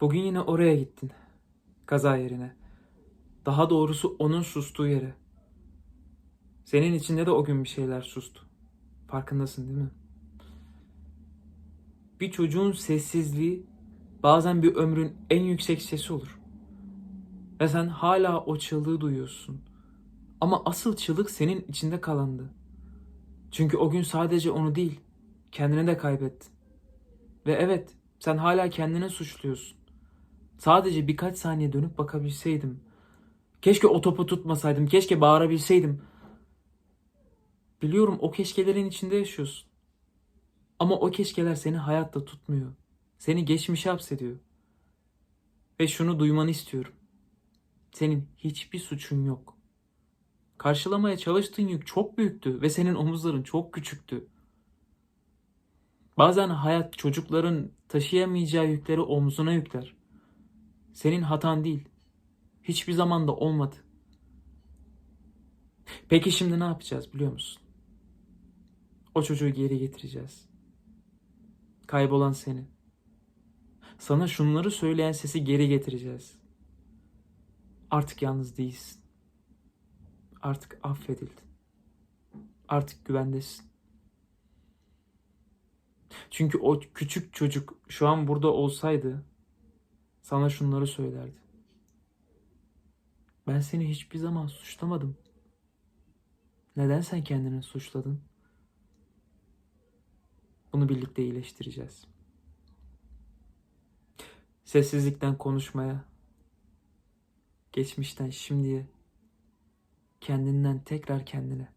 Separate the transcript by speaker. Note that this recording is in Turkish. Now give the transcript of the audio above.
Speaker 1: Bugün yine oraya gittin. Kaza yerine. Daha doğrusu onun sustuğu yere. Senin içinde de o gün bir şeyler sustu. Farkındasın değil mi? Bir çocuğun sessizliği bazen bir ömrün en yüksek sesi olur. Ve sen hala o çığlığı duyuyorsun. Ama asıl çığlık senin içinde kalandı. Çünkü o gün sadece onu değil, kendini de kaybettin. Ve evet, sen hala kendini suçluyorsun. Sadece birkaç saniye dönüp bakabilseydim. Keşke o topu tutmasaydım, keşke bağırabilseydim. Biliyorum o keşkelerin içinde yaşıyorsun. Ama o keşkeler seni hayatta tutmuyor. Seni geçmişe hapsediyor. Ve şunu duymanı istiyorum. Senin hiçbir suçun yok. Karşılamaya çalıştığın yük çok büyüktü ve senin omuzların çok küçüktü. Bazen hayat çocukların taşıyamayacağı yükleri omzuna yükler. Senin hatan değil. Hiçbir zaman da olmadı. Peki şimdi ne yapacağız biliyor musun? O çocuğu geri getireceğiz. Kaybolan seni. Sana şunları söyleyen sesi geri getireceğiz. Artık yalnız değilsin. Artık affedildin. Artık güvendesin. Çünkü o küçük çocuk şu an burada olsaydı sana şunları söylerdi. Ben seni hiçbir zaman suçlamadım. Neden sen kendini suçladın? Bunu birlikte iyileştireceğiz. Sessizlikten konuşmaya, geçmişten şimdiye, kendinden tekrar kendine.